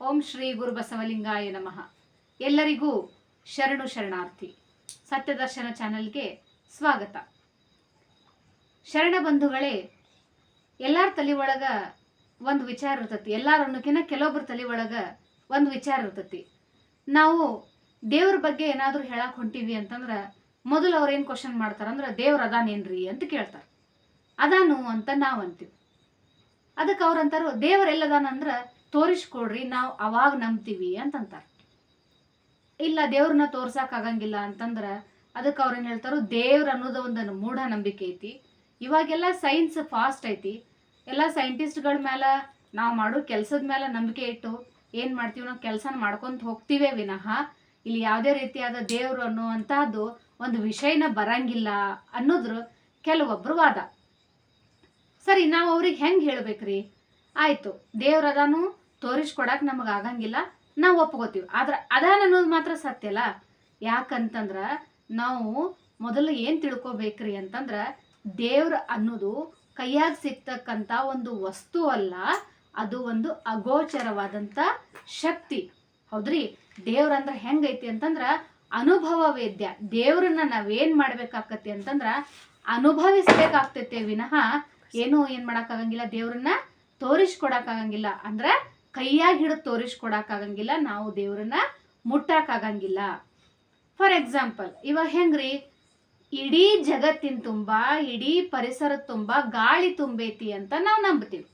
ಓಂ ಶ್ರೀ ಗುರು ಬಸವಲಿಂಗಾಯ ನಮಃ. ಎಲ್ಲರಿಗೂ ಶರಣು ಶರಣಾರ್ಥಿ. ಸತ್ಯದರ್ಶನ ಚಾನಲ್ಗೆ ಸ್ವಾಗತ. ಶರಣ ಬಂಧುಗಳೇ, ಎಲ್ಲರ ತಲೆ ಒಳಗ ಒಂದು ವಿಚಾರ ಇರ್ತತಿ. ಎಲ್ಲಾರ ಅನ್ನೋಕಿನ ಕೆಲವೊಬ್ಬರ ತಲೆ ಒಳಗ ಒಂದು ವಿಚಾರ ಇರ್ತತಿ. ನಾವು ದೇವ್ರ ಬಗ್ಗೆ ಏನಾದರೂ ಹೇಳಕ್ಕೆ ಹೊಂಟಿವಿ ಅಂತಂದ್ರೆ ಮೊದಲು ಅವ್ರು ಏನು ಕ್ವಶನ್ ಮಾಡ್ತಾರಂದ್ರೆ ದೇವ್ರ ಅದಾನೇನ್ರಿ ಅಂತ ಕೇಳ್ತಾರೆ. ಅದಾನು ಅಂತ ನಾವು ಅಂತೀವಿ. ಅದಕ್ಕೆ ಅವ್ರಂತಾರು ದೇವರೆಲ್ಲದಾನಂದ್ರೆ ತೋರಿಸ್ಕೊಡ್ರಿ, ನಾವು ಅವಾಗ ನಂಬ್ತೀವಿ ಅಂತಂತಾರೆ. ಇಲ್ಲ ದೇವ್ರನ್ನ ತೋರ್ಸಕ್ ಆಗಂಗಿಲ್ಲ ಅಂತಂದ್ರ ಅದಕ್ಕೆ ಏನು ಹೇಳ್ತಾರೋ, ದೇವ್ರ ಅನ್ನೋದು ಒಂದು ಮೂಢ ನಂಬಿಕೆ ಐತಿ. ಇವಾಗೆಲ್ಲ ಸೈನ್ಸ್ ಫಾಸ್ಟ್ ಐತಿ. ಎಲ್ಲ ಸೈಂಟಿಸ್ಟ್ಗಳ ಮೇಲೆ ನಾವು ಮಾಡೋ ಕೆಲಸದ ಮೇಲೆ ನಂಬಿಕೆ ಇಟ್ಟು ಏನು ಮಾಡ್ತೀವಿ ನಾವು ಕೆಲಸನ ಮಾಡ್ಕೊಂತ ಹೋಗ್ತೀವೇ ವಿನಃ ಇಲ್ಲಿ ಯಾವುದೇ ರೀತಿಯಾದ ದೇವ್ರು ಅನ್ನುವಂತಹದ್ದು ಒಂದು ವಿಷಯನ ಬರಂಗಿಲ್ಲ ಅನ್ನೋದ್ರ ಕೆಲವೊಬ್ಬರು ವಾದ. ಸರಿ, ನಾವು ಅವ್ರಿಗೆ ಹೆಂಗೆ ಹೇಳ್ಬೇಕ್ರಿ? ಆಯಿತು, ದೇವ್ರ ಅದಾನು ತೋರಿಸ್ಕೊಡಕ್ ನಮಗೆ ಆಗಂಗಿಲ್ಲ, ನಾವು ಒಪ್ಕೋತೀವಿ. ಆದ್ರೆ ಅದಾನ ಅನ್ನೋದು ಮಾತ್ರ ಸತ್ಯ ಅಲ್ಲ. ಯಾಕಂತಂದ್ರ ನಾವು ಮೊದಲು ಏನು ತಿಳ್ಕೊಬೇಕ್ರಿ ಅಂತಂದ್ರೆ ದೇವ್ರ ಅನ್ನೋದು ಕೈಯಾಗ ಸಿಗ್ತಕ್ಕಂಥ ಒಂದು ವಸ್ತು ಅಲ್ಲ, ಅದು ಒಂದು ಅಗೋಚರವಾದಂಥ ಶಕ್ತಿ. ಹೌದ್ರಿ? ದೇವ್ರ ಅಂದ್ರೆ ಹೆಂಗೈತಿ ಅಂತಂದ್ರೆ ಅನುಭವ ವೇದ್ಯ. ದೇವ್ರನ್ನ ನಾವೇನ್ ಮಾಡ್ಬೇಕಾಕತಿ ಅಂತಂದ್ರ ಅನುಭವಿಸ್ಬೇಕಾಗ್ತೈತೆ ವಿನಃ ಏನು ಏನ್ ಮಾಡಕ್ಕಾಗಂಗಿಲ್ಲ ದೇವ್ರನ್ನ ತೋರಿಸ್ಕೊಡಕ್ಕಾಗಂಗಿಲ್ಲ ಅಂದ್ರ ಕೈಯಾಗ ಹಿಡಿದು ತೋರಿಸ್ಕೊಡಕ್ಕಾಗಂಗಿಲ್ಲ ನಾವು ದೇವ್ರನ್ನ ಮುಟ್ಟಕ್ಕಾಗಂಗಿಲ್ಲ ಫಾರ್ ಎಕ್ಸಾಂಪಲ್ ಇವಾಗ ಹೆಂಗ್ರಿ? ಇಡೀ ಜಗತ್ತಿನ ತುಂಬ, ಇಡೀ ಪರಿಸರದ ತುಂಬ ಗಾಳಿ ತುಂಬೈತಿ ಅಂತ ನಾವು ನಂಬ್ತೀವಿ.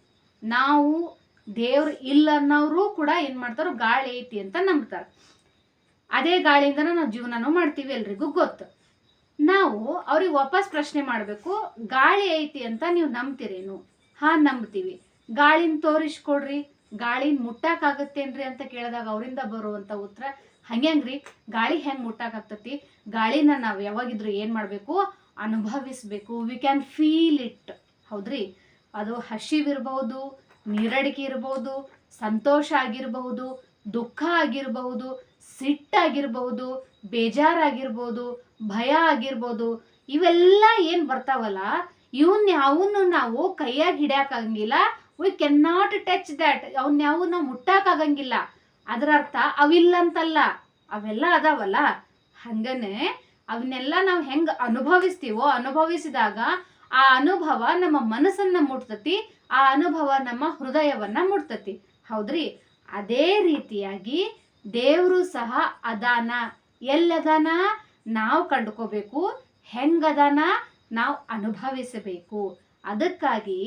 ನಾವು ದೇವ್ರು ಇಲ್ಲ ಅನ್ನೋರು ಕೂಡ ಏನು ಮಾಡ್ತಾರೋ ಗಾಳಿ ಐತಿ ಅಂತ ನಂಬ್ತಾರೆ. ಅದೇ ಗಾಳಿಯಿಂದ ನಾವು ಜೀವನನೂ ಮಾಡ್ತೀವಿ ಎಲ್ರಿಗೂ ಗೊತ್ತು. ನಾವು ಅವ್ರಿಗೆ ವಾಪಸ್ ಪ್ರಶ್ನೆ ಮಾಡಬೇಕು, ಗಾಳಿ ಐತಿ ಅಂತ ನೀವು ನಂಬ್ತೀರೇನು? ಹಾ, ನಂಬ್ತೀವಿ. ಗಾಳಿನ ತೋರಿಸ್ಕೊಡ್ರಿ. ಗಾಳಿನ ಮುಟ್ಟಕ್ಕಾಗತ್ತೇನ್ರಿ ಅಂತ ಕೇಳಿದಾಗ ಅವರಿಂದ ಬರುವಂತ ಉತ್ತರ, ಹಂಗೇನ್ರಿ, ಗಾಳಿ ಹೆಂಗ್ ಮುಟ್ಟಕ್ಕಾಗ್ತತಿ ಗಾಳಿನ ನಾವು ಯಾವಾಗಿದ್ರು ಏನ್ ಮಾಡ್ಬೇಕು? ಅನುಭವಿಸ್ಬೇಕು. ವಿ ಕ್ಯಾನ್ ಫೀಲ್ ಇಟ್ ಹೌದ್ರಿ? ಅದು ಹಸಿವಿರ್ಬಹುದು ನೀರಡಿಕೆ ಇರಬಹುದು ಸಂತೋಷ ಆಗಿರಬಹುದು ದುಃಖ ಆಗಿರಬಹುದು ಸಿಟ್ಟಾಗಿರ್ಬಹುದು ಬೇಜಾರಾಗಿರ್ಬೋದು, ಭಯ ಆಗಿರ್ಬೋದು, ಇವೆಲ್ಲ ಏನ್ ಬರ್ತಾವಲ್ಲ, ಇವನ್ ಯಾವನ್ನು ನಾವು ಕೈಯಾಗಿ ಹಿಡ್ಯಾಕಂಗಿಲ್ಲ we can not touch that ಅವನ್ ಯಾವ ನಾವು ಮುಟ್ಟಾಕಾಗಂಗಿಲ್ಲ ಅದರ ಅರ್ಥ ಅವಿಲ್ಲ ಅಂತಲ್ಲ ಅವೆಲ್ಲ ಅದಾವಲ್ಲ? ಹಂಗನೆ ಅವನ್ನೆಲ್ಲ ನಾವು ಹೆಂಗ್ ಅನುಭವಿಸ್ತೀವೋ, ಅನುಭವಿಸಿದಾಗ ಆ ಅನುಭವ ನಮ್ಮ ಮನಸ್ಸನ್ನ ಮುಟ್ತತಿ, ಆ ಅನುಭವ ನಮ್ಮ ಹೃದಯವನ್ನ ಮುಟ್ತತಿ. ಹೌದ್ರಿ? ಅದೇ ರೀತಿಯಾಗಿ ದೇವರು ಸಹ ಅದಾನ. ಎಲ್ಲದಾನ? ನಾವು ಕಂಡುಕೋಬೇಕು. ಹೆಂಗದಾನ? ನಾವು ಅನುಭವಿಸಬೇಕು. ಅದಕ್ಕಾಗಿ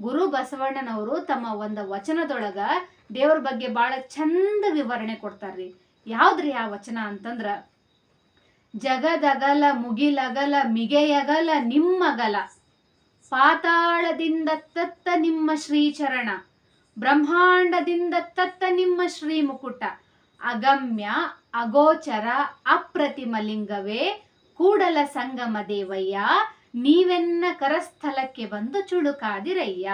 ಗುರು ಬಸವಣ್ಣನವರು ತಮ್ಮ ಒಂದು ವಚನದೊಳಗ ದೇವ್ರ ಬಗ್ಗೆ ಬಹಳ ಚಂದ ವಿವರಣೆ ಕೊಡ್ತಾರ್ರಿ. ಯಾವ್ದ್ರಿ ಆ ವಚನ ಅಂತಂದ್ರ, ಜಗದಗಲ ಮುಗಿಲಗಲ ಮಿಗೆಯಗಲ ನಿಮ್ಮಗಲ, ಪಾತಾಳದಿಂದ ತತ್ತ ನಿಮ್ಮ ಶ್ರೀಚರಣ, ಬ್ರಹ್ಮಾಂಡದಿಂದ ತತ್ತ ನಿಮ್ಮ ಶ್ರೀ ಮುಕುಟ ಅಗಮ್ಯ ಅಗೋಚರ ಅಪ್ರತಿಮ ಲಿಂಗವೇ ಕೂಡಲ ಸಂಗಮ ದೇವಯ್ಯ ನೀವೆನ್ನ ಕರಸ್ಥಲಕ್ಕೆ ಬಂದು ಚುಳುಕಾದಿರಯ್ಯ.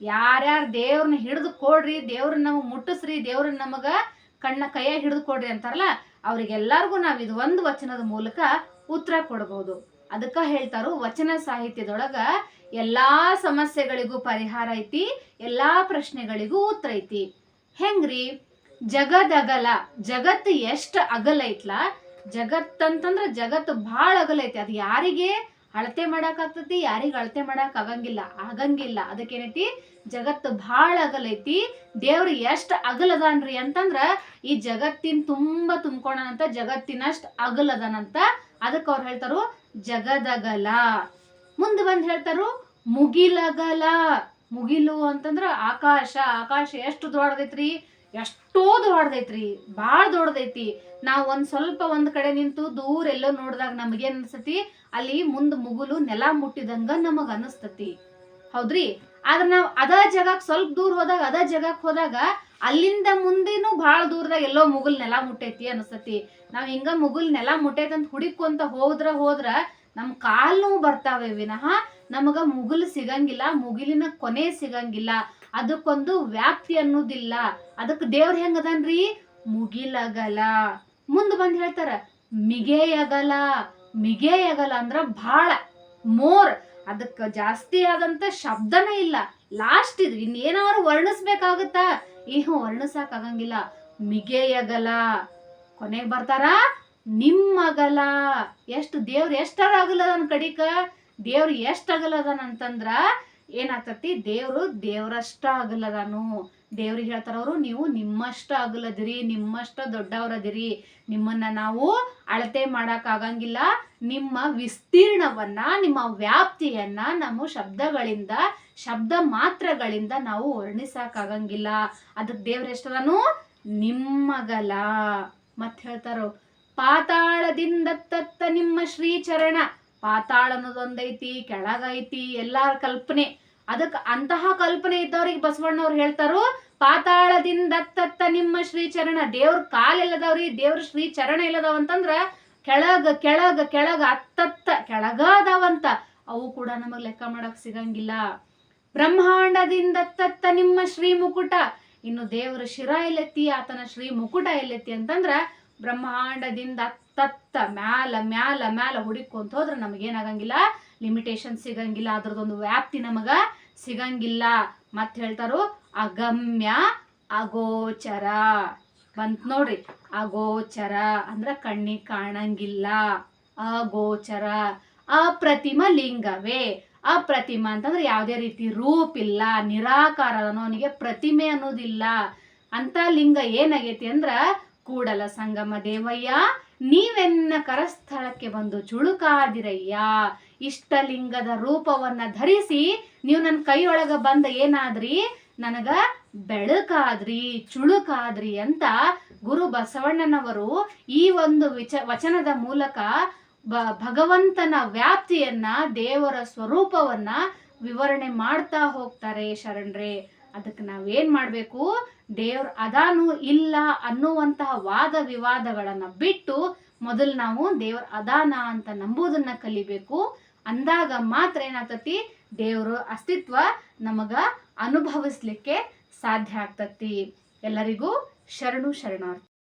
ಯಾರ್ಯಾರು ದೇವ್ರನ್ನ ಹಿಡಿದು ಕೊಡ್ರಿ, ದೇವ್ರನ್ನ ನಮಗೆ ಮುಟ್ಟಿಸ್ರಿ, ದೇವ್ರನ್ನ ನಮಗೆ ಕಣ್ಣ ಕೈಯ ಹಿಡಿದು ಕೊಡ್ರಿ ಅಂತಾರಲ್ಲ, ಅವ್ರಿಗೆಲ್ಲರಿಗೂ ನಾವು ಇದು ಒಂದು ವಚನದ ಮೂಲಕ ಉತ್ತರ ಕೊಡಬಹುದು ಅದಕ್ಕ ಹೇಳ್ತಾರು ವಚನ ಸಾಹಿತ್ಯದೊಳಗ ಎಲ್ಲಾ ಸಮಸ್ಯೆಗಳಿಗೂ ಪರಿಹಾರ ಐತಿ, ಎಲ್ಲಾ ಪ್ರಶ್ನೆಗಳಿಗೂ ಉತ್ತರ ಐತಿ. ಹೆಂಗ್ರಿ? ಜಗದಗಲ ಜಗತ್ತು ಎಷ್ಟು ಅಗಲ ಐತ್ಲ ಜಗತ್ತಂತಂದ್ರ ಜಗತ್ತು ಭಾಳ ಅಗಲ ಐತಿ ಅದು ಯಾರಿಗೆ? ಅಳತೆ ಮಾಡಕ್ ಆಗ್ತತಿ ಯಾರಿಗೆ ಅಳತೆ ಮಾಡಕ್ ಆಗಂಗಿಲ್ಲ. ಆಗಂಗಿಲ್ಲ. ಅದಕ್ಕೇನೈತಿ? ಜಗತ್ತು ಭಾಳ ಅಗಲೈತಿ. ದೇವ್ರು ಎಷ್ಟು ಅಗಲದಾನ್ರಿ ಅಂತಂದ್ರ, ಈ ಜಗತ್ತಿನ ತುಂಬಾ ತುಂಬ್ಕೊಳನಂತ, ಜಗತ್ತಿನಷ್ಟು ಅಗಲದನಂತ ಅದಕ್ಕೆ ಅವ್ರು ಹೇಳ್ತಾರು ಜಗದಗಲ. ಮುಂದೆ ಬಂದ್ ಹೇಳ್ತಾರು ಮುಗಿಲಗಲ. ಮುಗಿಲು ಅಂತಂದ್ರ ಆಕಾಶ. ಆಕಾಶ ಎಷ್ಟು ದೊಡ್ಡದೈತ್ರಿ? ಎಷ್ಟೋ ದೊಡ್ಡದೈತ್ರಿ ಭಾಳ ದೊಡ್ಡದೈತಿ. ನಾವು ಒಂದು ಸ್ವಲ್ಪ ಒಂದು ಕಡೆ ನಿಂತು ದೂರ ಎಲ್ಲೋ ನೋಡಿದಾಗ ನಮಗೇನ್ ಅನ್ಸತಿ, ಅಲ್ಲಿ ಮುಂದ್ ಮುಗುಲು ನೆಲ ಮುಟ್ಟಿದಂಗ ನಮಗೆ ಅನಸ್ತತಿ. ಹೌದ್ರಿ? ಆದ್ರೆ ನಾವು ಅದ ಜಾಗಕ್ಕೆ ಸ್ವಲ್ಪ ದೂರ ಹೋದಾಗ, ಅದ ಜಾಗಕ್ಕೆ ಹೋದಾಗ ಅಲ್ಲಿಂದ ಮುಂದೇನು ಭಾಳ ದೂರದಾಗ ಎಲ್ಲೋ ಮುಗುಲ್ ನೆಲ ಮುಟ್ಟೈತಿ ಅನಿಸ್ತತಿ. ನಾವು ಹಿಂಗ ಮುಗುಲ್ ನೆಲ ಮುಟ್ಟೈತಂತ ಹುಡಿಕೊಂತ ಹೋದ್ರ ಹೋದ್ರ ನಮ್ ಕಾಲ್ ನೋವು ಬರ್ತಾವೆ ವಿನಃ ನಮಗ ಮುಗುಲ್ ಸಿಗಂಗಿಲ್ಲ, ಮುಗಿಲಿನ ಕೊನೆ ಸಿಗಂಗಿಲ್ಲ. ಅದಕ್ಕೊಂದು ವ್ಯಾಪ್ತಿ ಅನ್ನೋದಿಲ್ಲ. ಅದಕ್ಕೆ ದೇವ್ರ ಹೆಂಗದನ್ರಿ? ಮುಗಿಲಗಲ. ಮುಂದ್ ಬಂದ್ ಹೇಳ್ತಾರ, ಮಿಗೆಯಗಲ ಮಿಗೆಯಗಲ ಅಂದ್ರ ಭಾಳ, ಮೋರ್. ಅದಕ್ಕೆ ಜಾಸ್ತಿ ಆದಂತ ಶಬ್ದನೇ ಇಲ್ಲ. ಲಾಸ್ಟ್ ಇದು, ಇನ್ನೇನಾದ್ರು ವರ್ಣಿಸ್ಬೇಕಾಗುತ್ತಾ? ಈಗ ವರ್ಣಿಸಕ್ಕಾಗಂಗಿಲ್ಲ ಮಿಗೆಯಗಲ. ಕೊನೆಗೆ ಬರ್ತಾರ, ನಿಮ್ಮಗಲ. ಎಷ್ಟು ದೇವ್ರ ಎಷ್ಟರ ಆಗಲ್ಲದನ್ ಕಡಿಕ? ದೇವ್ರ ಎಷ್ಟು ಅಗಲದನ ಅಂತಂದ್ರ ಏನಾಗ್ತತಿ? ದೇವರು ದೇವರಷ್ಟ ಆಗಲ್ಲದಾನು ದೇವ್ರಿಗೆ ಹೇಳ್ತಾರ ಅವರು, ನೀವು ನಿಮ್ಮಷ್ಟ ಆಗಲದಿರಿ ನಿಮ್ಮಷ್ಟ ದೊಡ್ಡವರದಿರಿ. ನಿಮ್ಮನ್ನ ನಾವು ಅಳತೆ ಆಗಂಗಿಲ್ಲ ನಿಮ್ಮ ವಿಸ್ತೀರ್ಣವನ್ನ, ನಿಮ್ಮ ವ್ಯಾಪ್ತಿಯನ್ನ ನಾವು ಶಬ್ದಗಳಿಂದ, ಶಬ್ದ ಮಾತ್ರಗಳಿಂದ ನಾವು ವರ್ಣಿಸಕ್ಕಾಗಂಗಿಲ್ಲ. ಅದಕ್ಕೆ ದೇವ್ರ ಎಷ್ಟದನು? ನಿಮ್ಮಗಲ. ಮತ್ ಹೇಳ್ತಾರೋ, ಪಾತಾಳದಿಂದ ತತ್ತ ನಿಮ್ಮ ಶ್ರೀಚರಣ. ಪಾತಾಳ ಅನ್ನೋದೊಂದೈತಿ, ಕೆಳಗೈತಿ, ಎಲ್ಲಾರ ಕಲ್ಪನೆ. ಅದಕ್ಕೆ ಅಂತಹ ಕಲ್ಪನೆ ಇದ್ದವ್ರಿಗೆ ಬಸವಣ್ಣವ್ರು ಹೇಳ್ತಾರು, ಪಾತಾಳದಿಂದ ತತ್ತ ನಿಮ್ಮ ಶ್ರೀಚರಣ. ದೇವ್ರ ಕಾಲೆಲ್ಲದವ್ರಿ ದೇವ್ರ ಶ್ರೀಚರಣ ಇಲ್ಲದವ ಅಂತಂದ್ರ ಕೆಳಗ ಕೆಳಗ ಕೆಳಗ ಅತ್ತತ್ತ ಕೆಳಗ ಅದಾವಂತ ಅವು ಕೂಡ ನಮಗ್ ಲೆಕ್ಕ ಮಾಡಕ್ ಸಿಗಂಗಿಲ್ಲ. ಬ್ರಹ್ಮಾಂಡದಿಂದ ತತ್ತ ನಿಮ್ಮ ಶ್ರೀ ಮುಕುಟ. ಇನ್ನು ದೇವರ ಶಿರ ಎಲ್ಲೆತ್ತಿ, ಆತನ ಶ್ರೀ ಮುಕುಟ ಎಲ್ಲೆತ್ತಿ ಅಂತಂದ್ರ ಬ್ರಹ್ಮಾಂಡದಿಂದ ಅತ್ತತ್ತ ಮ್ಯಾಲ ಮ್ಯಾಲ ಮ್ಯಾಲ ಹುಡುಕೊಂತ ಹೋದ್ರೆ ನಮಗೇನಾಗಂಗಿಲ್ಲ. ಲಿಮಿಟೇಷನ್ ಸಿಗಂಗಿಲ್ಲ. ಅದ್ರದೊಂದು ವ್ಯಾಪ್ತಿ ನಮಗ ಸಿಗಂಗಿಲ್ಲ. ಮತ್ತೆ ಹೇಳ್ತಾರು, ಅಗಮ್ಯ ಅಗೋಚರ. ಬಂತ್ ನೋಡ್ರಿ, ಅಗೋಚರ ಅಂದ್ರ ಕಣ್ಣಿಗೆ ಕಾಣಂಗಿಲ್ಲ. ಅಗೋಚರ. ಅಪ್ರತಿಮ ಲಿಂಗವೇ. ಅಪ್ರತಿಮ ಅಂತಂದ್ರೆ ಯಾವುದೇ ರೀತಿ ರೂಪಿಲ್ಲ ನಿರಾಕಾರ ಅವನಿಗೆ ಪ್ರತಿಮೆ ಅನ್ನೋದಿಲ್ಲ. ಅಂತ ಲಿಂಗ ಏನಾಗೈತಿ ಅಂದ್ರ ಕೂಡಲ ಸಂಗಮ ದೇವಯ್ಯ ನೀವೆನ್ನ ಕರಸ್ಥಳಕ್ಕೆ ಬಂದು ಚುಳುಕಾದಿರಯ್ಯ? ಇಷ್ಟಲಿಂಗದ ರೂಪವನ್ನ ಧರಿಸಿ ನೀವು ನನ್ನ ಕೈಯೊಳಗ ಬಂದ ಏನಾದ್ರಿ? ನನಗ ಬೆಳಕಾದ್ರಿ, ಚುಳುಕಾದ್ರಿ ಅಂತ ಗುರು ಬಸವಣ್ಣನವರು ಈ ಒಂದು ವಿಚ, ವಚನದ ಮೂಲಕ ಬ, ಭಗವಂತನ ವ್ಯಾಪ್ತಿಯನ್ನ, ದೇವರ ಸ್ವರೂಪವನ್ನ ವಿವರಣೆ ಮಾಡ್ತಾ ಹೋಗ್ತಾರೆ ಶರಣ್ರೆ. ಅದಕ್ಕೆ ನಾವೇನು ಮಾಡಬೇಕು? ದೇವ್ರ ಅದಾನು ಇಲ್ಲ ಅನ್ನುವಂತಹ ವಾದ ವಿವಾದಗಳನ್ನು ಬಿಟ್ಟು ಮೊದಲು ನಾವು ದೇವ್ರ ಅದಾನ ಅಂತ ನಂಬುದನ್ನ ಕಲಿಬೇಕು. ಅಂದಾಗ ಮಾತ್ರ ಏನಾಗ್ತತಿ? ದೇವ್ರ ಅಸ್ತಿತ್ವ ನಮಗ ಅನುಭವಿಸ್ಲಿಕ್ಕೆ ಸಾಧ್ಯ ಆಗ್ತತಿ. ಎಲ್ಲರಿಗೂ ಶರಣು ಶರಣಾರ್ಥಿ.